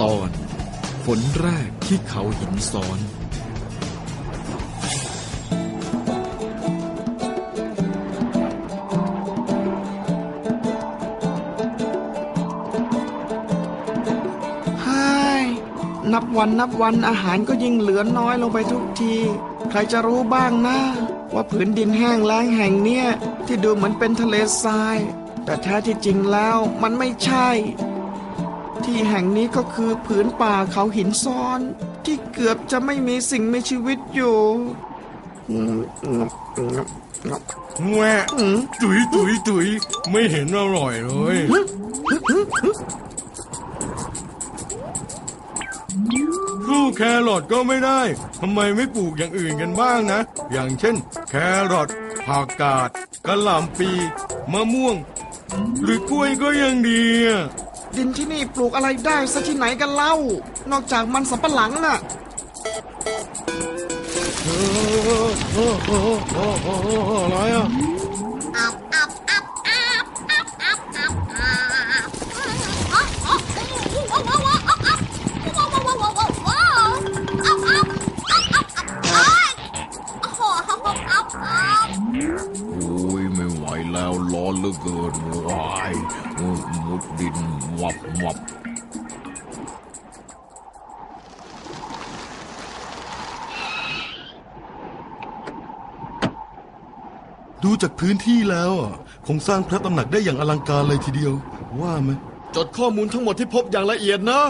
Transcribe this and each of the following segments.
ตอน ฝนแรกที่เขาหินซ้อนไฮ้ยนับวันนับวันอาหารก็ยิ่งเหลือน้อยลงไปทุกที ใครจะรู้บ้างนะว่าผืนดินแห้งแล้งแห่งเนี้ยที่ดูเหมือนเป็นทะเลทราย แต่แท้ที่จริงแล้วมันไม่ใช่ ที่แห่งนี้ก็คือผืนป่าเขาหินซ้อน ที่เกือบจะไม่มีสิ่งมีชีวิตอยู่อืมอืมอืมอืมแหวะอืมตุยตุยตุยไม่เห็นอร่อยเลยสู้แครอทก็ไม่ได้ทำไมไม่ปลูกอย่างอื่นกันบ้างนะ อย่างเช่น แครอทผักกาดกะหล่ำปี มะม่วง หรือกล้วยก็ยังดีอะ ดินที่นี่ปลูกอะไรได้ซะที่ไหนกันเล่า นอกจากมันสำปะหลังน่ะอะไรอะ ดูจากพื้นที่แล้วอะคงสร้างพระตำหนักได้อย่างอลังการเลยทีเดียว ว่าไหมจดข้อมูลทั้งหมดที่พบอย่างละเอียดนะ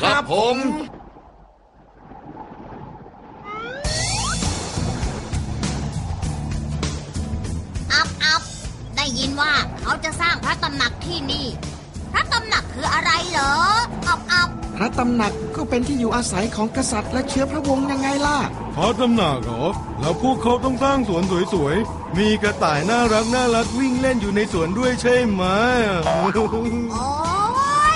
ครับผม อับอับได้ยินว่าเขาจะสร้างพระตำหนักที่นี่ พระตำหนักคืออะไรเหรอ อับอับ พระตำหนักก็เป็นที่อยู่อาศัยของกษัตริย์และเชื้อพระวงศ์ยังไงล่ะ พระตำหนักเหรอ แล้วพวกเขาต้องสร้างสวนสวยๆ มีกระต่ายน่ารักน่ารักวิ่งเล่นอยู่ในสวนด้วยใช่ไหม โอ้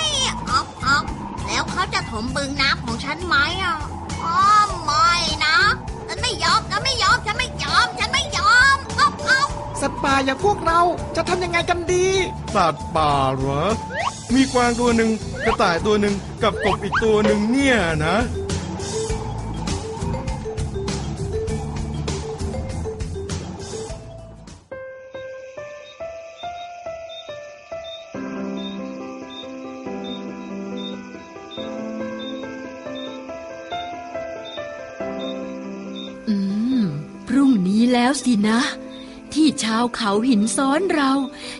ยอับอับแล้วเขาจะถมบึงน้ำของฉันไหมอะอ๋อไม่นะฉันไม่ยอมฉันไม่ยอมฉันไม่ยอมฉันไม่ยอมอับอับสัตว์ป่าอย่างพวกเราจะทำยังไงกันดี สัตว์ป่าเหรอ มีกวางตัวหนึ่งกระต่ายตัวหนึ่งกับกบอีกตัวหนึ่งเนี่ยนะ อืม พรุ่งนี้แล้วสินะ ที่ชาวเขาหินซ้อนเรา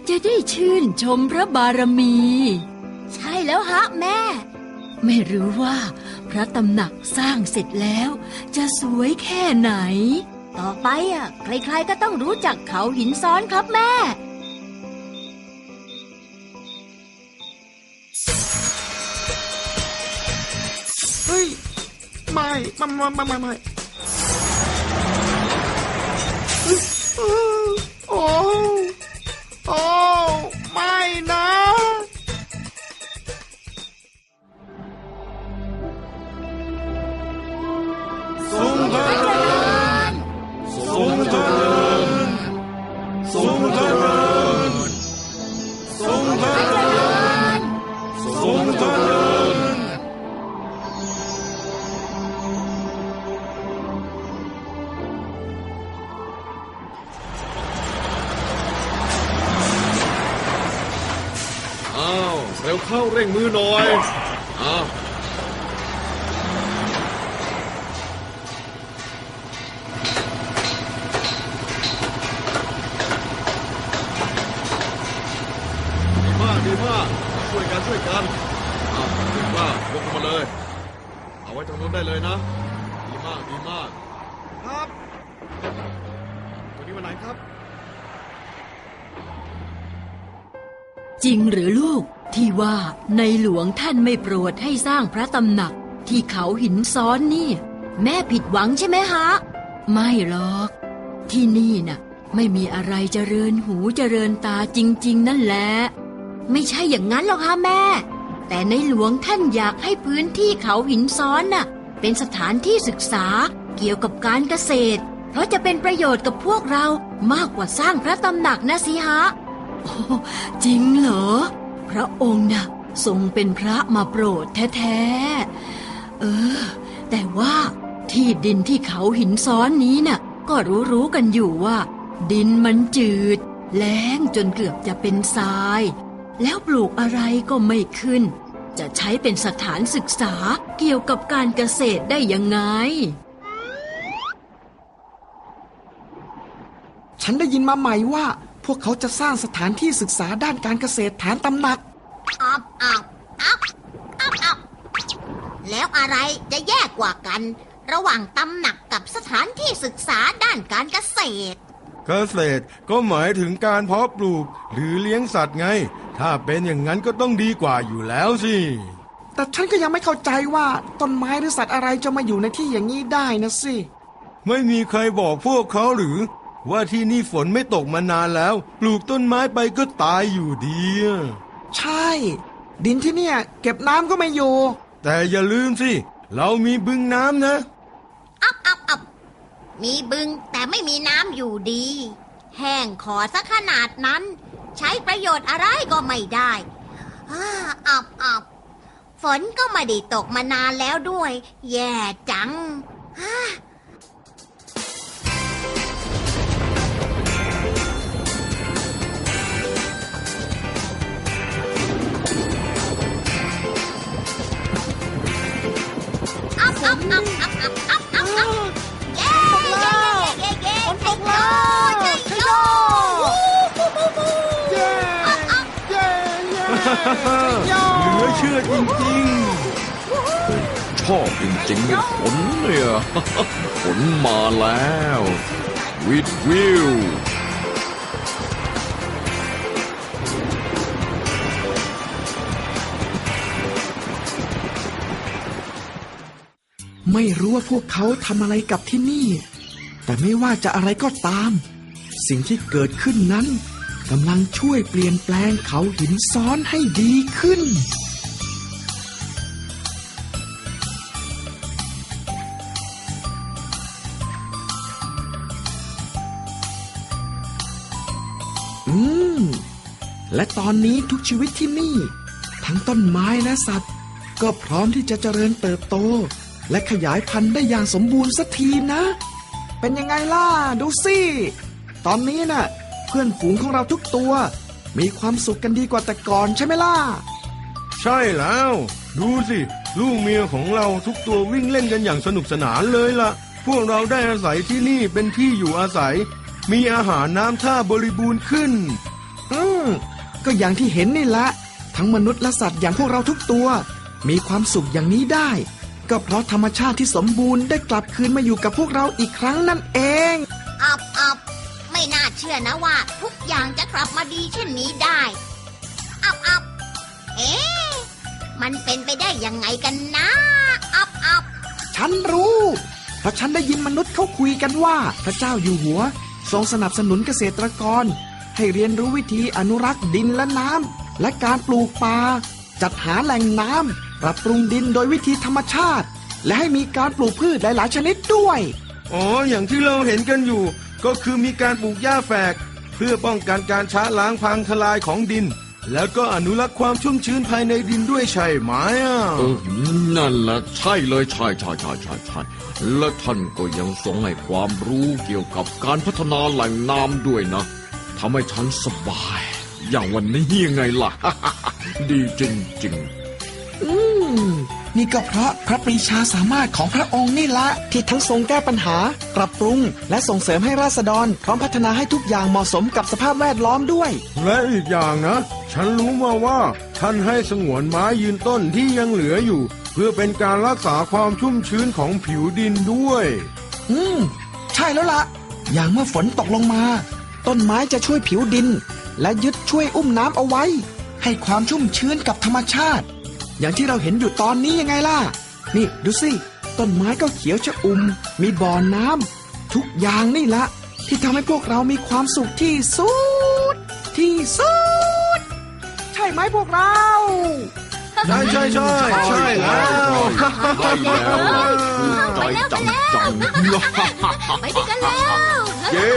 จะได้ชื่นชมพระบารมี ใช่แล้วฮะแม่ ไม่รู้ว่า พระตำหนักสร้างเสร็จแล้ว จะสวยแค่ไหน ต่อไปอะใครๆก็ต้องรู้จักเขาหินซ้อนครับแม่เฮ้ยไม่ไม่ไม่ไม่ไม่ ร็วเข้าเร่งมือหน่อยอ้าวดีมากดีมากช่วยกันช่วยกันอ้าวถึงว่ายกมาเลย เอาไว้ตรงนู้นได้เลยนะ ดีมากดีมาก ครับวันนี้วันไหนครับ จริงหรือลูก ที่ว่าในหลวงท่านไม่โปรดให้สร้างพระตำหนักที่เขาหินซ้อนนี่ แม่ผิดหวังใช่ไหมฮะ ไม่หรอก ที่นี่น่ะ ไม่มีอะไรเจริญหูเจริญตาจริง ๆ นั่นแหละ ไม่ใช่อย่างนั้นหรอกค่ะแม่ แต่ในหลวงท่านอยากให้พื้นที่เขาหินซ้อนน่ะ เป็นสถานที่ศึกษาเกี่ยวกับการเกษตร เพราะจะเป็นประโยชน์กับพวกเรามากกว่าสร้างพระตำหนักนะสิฮะโอ้จริงเหรอ พระองค์น่ะทรงเป็นพระมาโปรดแท้ๆ เออ แต่ว่าที่ดินที่เขาหินซ้อนนี้น่ะ ก็รู้ๆกันอยู่ว่า ดินมันจืด แล้งจนเกือบจะเป็นทราย แล้วปลูกอะไรก็ไม่ขึ้น จะใช้เป็นสถานศึกษาเกี่ยวกับการเกษตรได้ยังไง ฉันได้ยินมาใหม่ว่า พวกเขาจะสร้างสถานที่ศึกษาด้านการเกษตรแทนตำหนักอับอับอับอับอับแล้วอะไรจะแย่กว่ากัน ระหว่างตำหนักกับสถานที่ศึกษาด้านการเกษตร เกษตรก็หมายถึงการเพาะปลูกหรือเลี้ยงสัตว์ไง ถ้าเป็นอย่างนั้นก็ต้องดีกว่าอยู่แล้วสิ แต่ฉันก็ยังไม่เข้าใจว่าต้นไม้หรือสัตว์อะไรจะมาอยู่ในที่อย่างนี้ได้นะสิ ไม่มีใครบอกพวกเขาหรือ ว่าที่นี่ฝนไม่ตกมานานแล้ว ปลูกต้นไม้ไปก็ตายอยู่ดีอะใช่ ดินที่เนี่ย เก็บน้ำก็ไม่อยู่ แต่อย่าลืมสิ เรามีบึงน้ำนะอับอับอับมีบึงแต่ไม่มีน้ำอยู่ดี แห้งขอซะขนาดนั้น ใช้ประโยชน์อะไรก็ไม่ได้อาอับอับฝนก็ไม่ได้ตกมานานแล้วด้วย แย่จังฮ่า ชื่อจริงชอบจริงๆเนี่ยฝนเนี่ยฝนมาแล้ววิดวิวไม่รู้ว่าพวกเขาทำอะไรกับที่นี่ แต่ไม่ว่าจะอะไรก็ตาม สิ่งที่เกิดขึ้นนั้นกำลังช่วยเปลี่ยนแปลงเขาหินซ้อนให้ดีขึ้น อืม และตอนนี้ทุกชีวิตที่นี่ ทั้งต้นไม้และสัตว์ ก็พร้อมที่จะเจริญเติบโต และขยายพันธุ์ได้อย่างสมบูรณ์สักทีนะ เป็นยังไงล่ะ ดูสิตอนนี้น่ะ เพื่อนฝูงของเราทุกตัว มีความสุขกันดีกว่าแต่ก่อนใช่ไหมล่ะ ใช่แล้ว ดูสิ ลูกเมียของเราทุกตัววิ่งเล่นกันอย่างสนุกสนานเลยล่ะ พวกเราได้อาศัยที่นี่เป็นที่อยู่อาศัย มีอาหารน้ำท่าบริบูรณ์ขึ้น อืมก็อย่างที่เห็นนี่แหละ ทั้งมนุษย์และสัตว์อย่างพวกเราทุกตัว มีความสุขอย่างนี้ได้ ก็เพราะธรรมชาติที่สมบูรณ์ได้กลับคืนมาอยู่กับพวกเราอีกครั้งนั่นเอง อับอับไม่น่าเชื่อนะว่า ทุกอย่างจะกลับมาดีเช่นนี้ได้ อับอับเอ๊ะมันเป็นไปได้ยังไงกันนะ อับอับฉันรู้ เพราะฉันได้ยินมนุษย์เขาคุยกันว่า พระเจ้าอยู่หัว ทรงสนับสนุนเกษตรกร ให้เรียนรู้วิธีอนุรักษ์ดินและน้ำและการปลูกป่าจัดหาแหล่งน้ำปรับปรุงดินโดยวิธีธรรมชาติ และให้มีการปลูกพืชหลาย ๆ ชนิดด้วย อ๋อ อย่างที่เราเห็นกันอยู่ ก็คือมีการปลูกหญ้าแฝก เพื่อป้องกันการช้าล้างพังทลายของดิน แล้วก็อนุรักษ์ความชุ่มชื้นภายในดินด้วยใช่ไหมอะเออนั่นแหละใช่เลยใช่ใช่ใช่ใช่ใช่และท่านก็ยังทรงให้ความรู้เกี่ยวกับการพัฒนาแหล่งน้ำด้วยนะทำให้ฉันสบาย อย่างวันนี้ยังไงล่ะ ดีจริงๆ อืม นี่ก็เพราะพระปรีชาสามารถของพระองค์นี่ละ ที่ทั้งทรงแก้ปัญหา ปรับปรุง และส่งเสริมให้ราษฎร พร้อมพัฒนาให้ทุกอย่างเหมาะสมกับสภาพแวดล้อมด้วย และอีกอย่างนะ ฉันรู้มาว่า ท่านให้สงวนไม้ยืนต้นที่ยังเหลืออยู่ เพื่อเป็นการรักษาความชุ่มชื้นของผิวดินด้วย อืม ใช่แล้วละ่ะ อย่างเมื่อฝนตกลงมา ต้นไม้จะช่วยผิวดิน และยึดช่วยอุ้มน้ำเอาไว้ ให้ความชุ่มชื้นกับธรรมชาติ อย่างที่เราเห็นอยู่ตอนนี้ยังไงล่ะ นี่ดูสิ ต้นไม้ก็เขียวชะอุ่ม มีบ่อน้ำทุกอย่างนี่ละ ที่ทำให้พวกเรามีความสุขที่สุด ที่สุด ใช่ไหมพวกเราใช่ใช่ใช่ใช่แล้วใช่แล้วใจจังจังไปด้วยกันแล้ว เย้